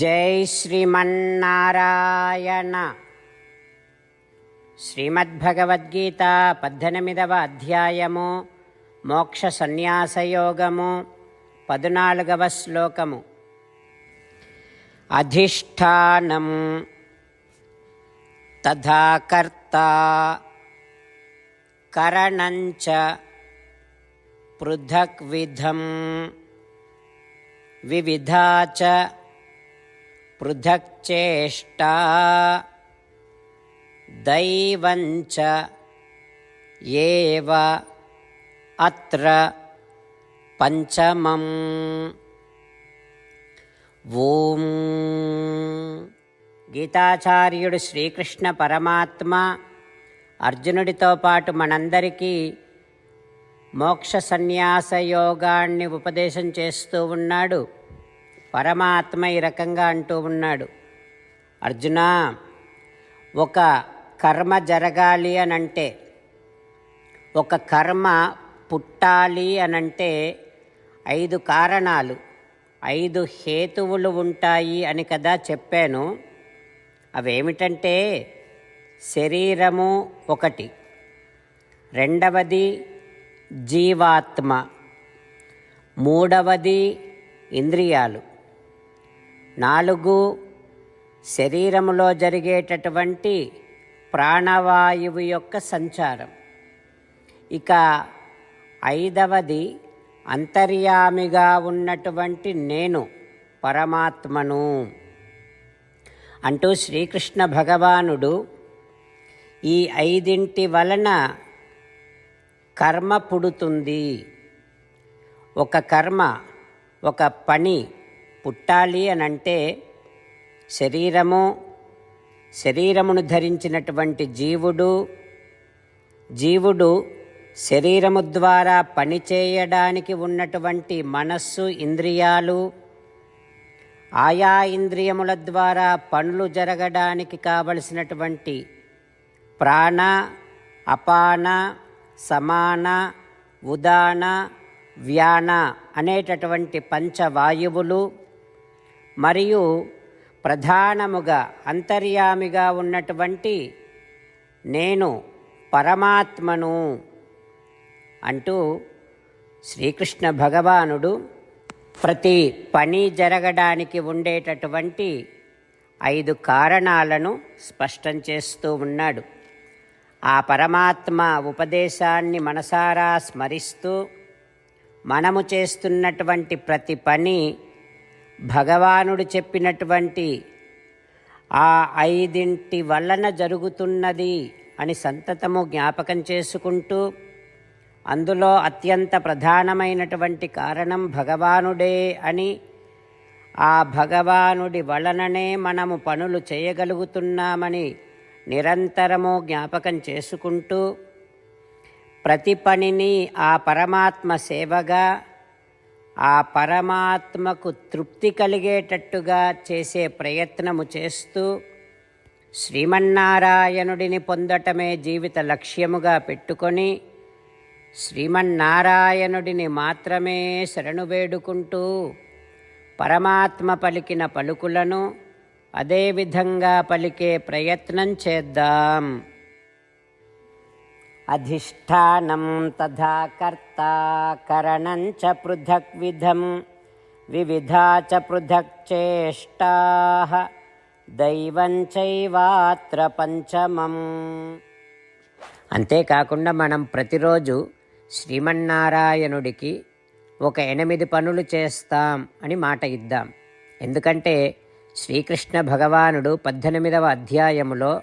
జై శ్రీమన్నారాయణ. శ్రీమద్భగవద్గీత పద్దెనిమిదవ అధ్యాయము మోక్ష సన్యాసయోగము పద్నాలుగవ శ్లోకము. అధిష్టానం తథా కర్త కరణంచ పృథక్విధం వివిధా చ పృథక్చేష్టా దైవంచ ఏవ అత్ర పంచమం ఓం గీతాచార్యుడు శ్రీకృష్ణ పరమాత్మ అర్జునుడితో పాటు మనందరికీ మోక్ష సన్యాస యోగాన్ని ఉపదేశం చేస్తూ ఉన్నాడు. పరమాత్మ ఈ రకంగా అంటూ ఉన్నాడు. అర్జున ఒక కర్మ జరగాలి అనంటే ఒక కర్మ పుట్టాలి అనంటే ఐదు కారణాలు ఐదు హేతువులు ఉంటాయి అని కదా చెప్పాను. అవేమిటంటే శరీరము ఒకటి రెండవది జీవాత్మ మూడవది ఇంద్రియాలు. నాలుగు శరీరములో జరిగేటటువంటి ప్రాణవాయువు యొక్క సంచారం. ఇక ఐదవది అంతర్యామిగా ఉన్నటువంటి నేను పరమాత్మను. అంటూ శ్రీకృష్ణ భగవానుడు ఈ ఐదింటి వలన కర్మ పుడుతుంది. ఒక కర్మ ఒక పని పుట్టాలి అని అంటే శరీరము శరీరమును ధరించినటువంటి జీవుడు జీవుడు శరీరము ద్వారా పనిచేయడానికి ఉన్నటువంటి మనస్సు ఇంద్రియాలు ఆయా ఇంద్రియముల ద్వారా పనులు జరగడానికి కావలసినటువంటి ప్రాణ అపాన సమాన ఉదాన వ్యాన అనేటటువంటి పంచవాయువులు మరియు ప్రధానముగా అంతర్యామిగా ఉన్నటువంటి నేను పరమాత్మను అంటూ శ్రీకృష్ణ భగవానుడు ప్రతి పని జరగడానికి ఉండేటటువంటి ఐదు కారణాలను స్పష్టం చేస్తూ ఉన్నాడు. ఆ పరమాత్మ ఉపదేశాన్ని మనసారా స్మరిస్తూ మనము చేస్తున్నటువంటి ప్రతి పని భగవానుడు చెప్పినటువంటి ఆ ఐదింటి వలన జరుగుతున్నది అని సంతతము జ్ఞాపకం చేసుకుంటూ అందులో అత్యంత ప్రధానమైనటువంటి కారణం భగవానుడే అని ఆ భగవానుడి వలననే మనము పనులు చేయగలుగుతున్నామని నిరంతరము జ్ఞాపకం చేసుకుంటూ ప్రతి పనిని ఆ పరమాత్మ సేవగా ఆ పరమాత్మకు తృప్తి కలిగేటట్టుగా చేసే ప్రయత్నము చేస్తూ శ్రీమన్నారాయణుడిని పొందటమే జీవిత లక్ష్యముగా పెట్టుకొని శ్రీమన్నారాయణుడిని మాత్రమే శరణు వేడుకుంటూ పరమాత్మ పలికిన పలుకులను అదేవిధంగా పలికే ప్రయత్నం చేద్దాం. అధిష్టానం తథా చ పృథక్ విధం వివిధ చ పృథక్ చేష్టా దైవం చైవాత్ర పంచమం. అంతేకాకుండా మనం ప్రతిరోజు శ్రీమన్నారాయణుడికి ఒక ఎనిమిది పనులు చేస్తాం అని మాట ఇద్దాం. ఎందుకంటే శ్రీకృష్ణ భగవానుడు పద్దెనిమిదవ అధ్యాయములో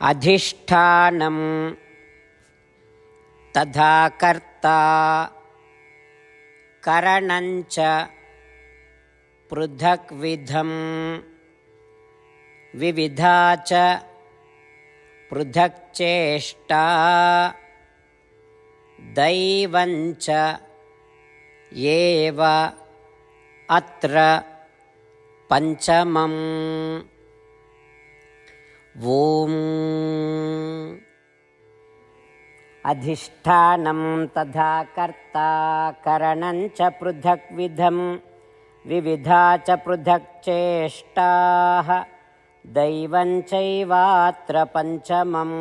अधिष्ठानं तथा कर्ता करणञ्च पृथक्विधं विविधा च पृथक्चेष्टा दैवञ्च एव अत्र पञ्चमम्। ఓం అధిష్టానం తథా కర్తా కరణం చ పృథక్ విధం వివిధా చ పృథక్ చేష్టా దైవం చైవాత్ర పంచమం